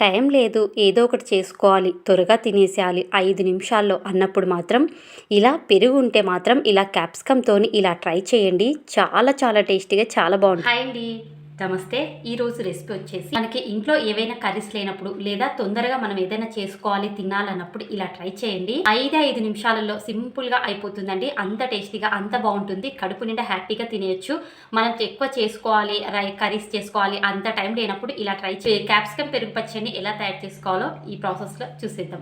Time లేదు ఏదో ఒకటి చేసుకోవాలి త్వరగా తినేసేయాలి ఐదు నిమిషాల్లో అన్నప్పుడు మాత్రం ఇలా పెరుగు ఉంటే మాత్రం ఇలా క్యాప్సికమ్తో ఇలా ట్రై చేయండి. చాలా చాలా టేస్టీగా చాలా బాగుంటుంది. అండి. నమస్తే. ఈరోజు రెసిపీ వచ్చేసి మనకి ఇంట్లో ఏవైనా కర్రీస్ లేనప్పుడు లేదా తొందరగా మనం ఏదైనా చేసుకోవాలి తినాలన్నప్పుడు ఇలా ట్రై చేయండి. ఐదు ఐదు నిమిషాలలో సింపుల్గా అయిపోతుందండి. అంత టేస్టీగా అంత బాగుంటుంది. కడుపు నిండా హ్యాపీగా తినేయచ్చు. మనం ఎక్కువ చేసుకోవాలి రై కర్రీస్ చేసుకోవాలి అంత టైం లేనప్పుడు ఇలా ట్రై చే క్యాప్సికమ్ పెరుగు పచ్చడిని ఎలా తయారు చేసుకోవాలో ఈ ప్రాసెస్లో చూసేద్దాం.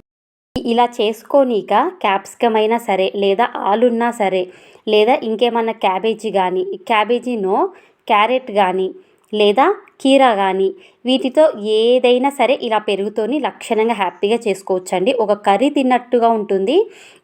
ఇలా చేసుకోనీక క్యాప్సికమ్ అయినా సరే లేదా ఆలున్నా సరే లేదా ఇంకేమన్నా క్యాబేజీ కానీ క్యాబేజీనో క్యారెట్ కానీ లేదా కీరా కానీ వీటితో ఏదైనా సరే ఇలా పెరుగుతోని లక్షణంగా హ్యాపీగా చేసుకోవచ్చండి. ఒక కర్రీ తిన్నట్టుగా ఉంటుంది.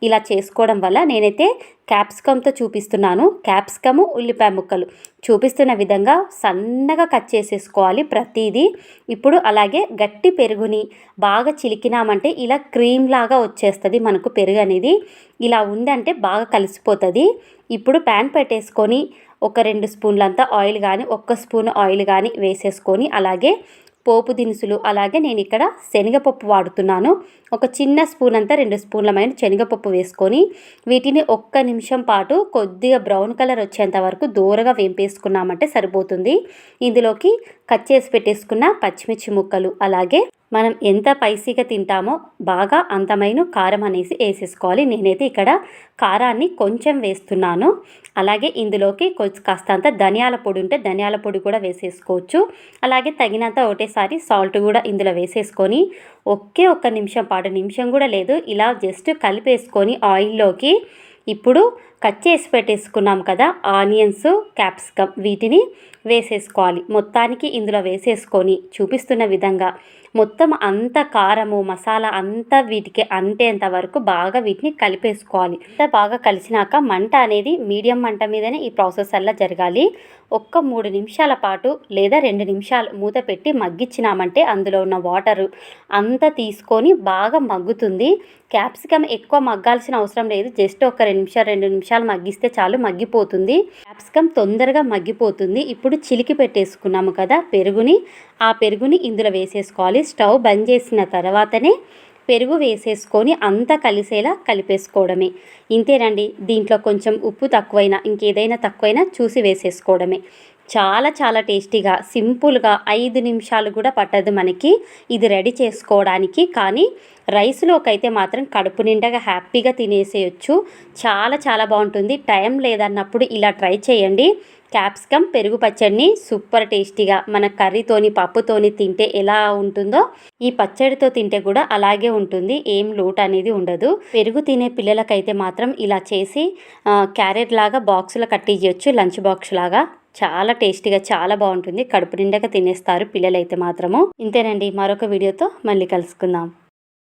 ఇలా చేసుకోవడం వల్ల నేనైతే క్యాప్సికమ్తో చూపిస్తున్నాను. క్యాప్సికము ఉల్లిపాయ ముక్కలు చూపిస్తున్న విధంగా సన్నగా కట్ చేసేసుకోవాలి ప్రతిదీ. ఇప్పుడు అలాగే గట్టి పెరుగుని బాగా చిలికినామంటే ఇలా క్రీమ్ లాగా వచ్చేస్తుంది మనకు పెరుగు అనేది ఇలా ఉందంటే బాగా కలిసిపోతుంది. ఇప్పుడు ప్యాన్ పెట్టేసుకొని ఒక రెండు స్పూన్లంతా ఆయిల్ కానీ ఒక్క స్పూన్ ఆయిల్ కానీ వేసేసుకొని అలాగే పోపు దినుసులు అలాగే నేను ఇక్కడ శనగపప్పు వాడుతున్నాను. ఒక చిన్న స్పూన్ అంతా రెండు స్పూన్లమైన శనగపప్పు వేసుకొని వీటిని ఒక్క నిమిషం పాటు కొద్దిగా బ్రౌన్ కలర్ వచ్చేంత వరకు దూరగా వేంపేసుకున్నామంటే సరిపోతుంది. ఇందులోకి కట్ చేసి పెట్టేసుకున్న పచ్చిమిర్చి ముక్కలు అలాగే మనం ఎంత పైసీగా తింటామో బాగా అంతమైన కారం అనేసి వేసేసుకోవాలి. నేనైతే ఇక్కడ కారాన్ని కొంచెం వేస్తున్నాను. అలాగే ఇందులోకి కాస్తంత ధనియాల పొడి ఉంటే ధనియాల పొడి కూడా వేసేసుకోవచ్చు. అలాగే తగినంత ఒకటేసారి సాల్ట్ కూడా ఇందులో వేసేసుకొని ఒకే ఒక్క నిమిషం పాటు నిమిషం కూడా లేదు ఇలా జస్ట్ కలిపేసుకొని ఆయిల్లోకి ఇప్పుడు కట్ చేసి పెట్టేసుకున్నాం కదా ఆనియన్స్ క్యాప్సికమ్ వీటిని వేసేసుకోవాలి. మొత్తానికి ఇందులో వేసేసుకొని చూపిస్తున్న విధంగా మొత్తం అంత కారము మసాలా అంతా వీటికి అంటేంత వరకు బాగా వీటిని కలిపేసుకోవాలి. అంత బాగా కలిసినాక మంట అనేది మీడియం మంట మీదనే ఈ ప్రాసెస్ అలా జరగాలి. ఒక్క మూడు నిమిషాల పాటు లేదా రెండు నిమిషాలు మూత పెట్టి మగ్గించినామంటే అందులో ఉన్న వాటరు అంతా తీసుకొని బాగా మగ్గుతుంది. క్యాప్సికమ్ ఎక్కువ మగ్గాల్సిన అవసరం లేదు. జస్ట్ ఒక రెండు నిమిషాలు రెండు నిమిషాలు మగ్గిస్తే చాలు మగ్గిపోతుంది. క్యాప్సికమ్ తొందరగా మగ్గిపోతుంది. ఇప్పుడు చిలికి పెట్టేసుకున్నాము కదా పెరుగుని. ఆ పెరుగుని ఇందులో వేసేసుకోవాలి. స్టవ్ బంద్ చేసిన తర్వాతనే పెరుగు వేసేసుకొని అంతా కలిసేలా కలిపేసుకోవడమే. ఇంతేనండి. దీంట్లో కొంచెం ఉప్పు తక్కువైనా ఇంకేదైనా తక్కువైనా చూసి వేసేసుకోవడమే. చాలా చాలా టేస్టీగా సింపుల్గా ఐదు నిమిషాలు కూడా పట్టదు మనకి ఇది రెడీ చేసుకోవడానికి. కానీ రైస్లోకి అయితే మాత్రం కడుపు నిండగా హ్యాపీగా తినేసేయచ్చు. చాలా చాలా బాగుంటుంది. టైం లేదన్నప్పుడు ఇలా ట్రై చేయండి. క్యాప్సికమ్ పెరుగు పచ్చడిని సూపర్ టేస్టీగా మన కర్రీతోని పప్పుతోని తింటే ఎలా ఉంటుందో ఈ పచ్చడితో తింటే కూడా అలాగే ఉంటుంది. ఏం లోటు అనేది ఉండదు. పెరుగు తినే పిల్లలకైతే మాత్రం ఇలా చేసి క్యారెట్ లాగా బాక్సులో కట్టించవచ్చు లంచ్ బాక్స్ లాగా. చాలా టేస్టీగా చాలా బాగుంటుంది. కడుపు నిండాక తినేస్తారు పిల్లలైతే మాత్రము. ఇంతేనండి మరొక వీడియోతో మళ్ళీ కలుసుకుందాం.